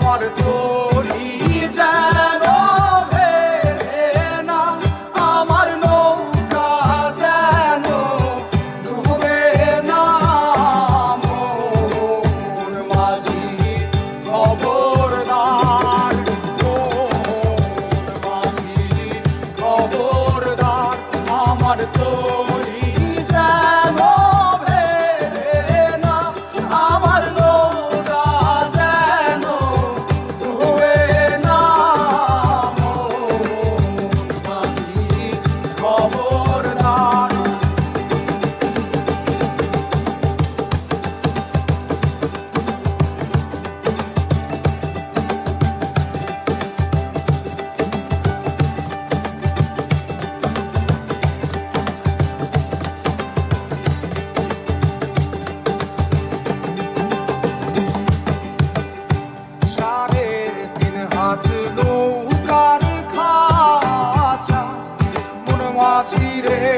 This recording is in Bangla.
want to do আছি রে।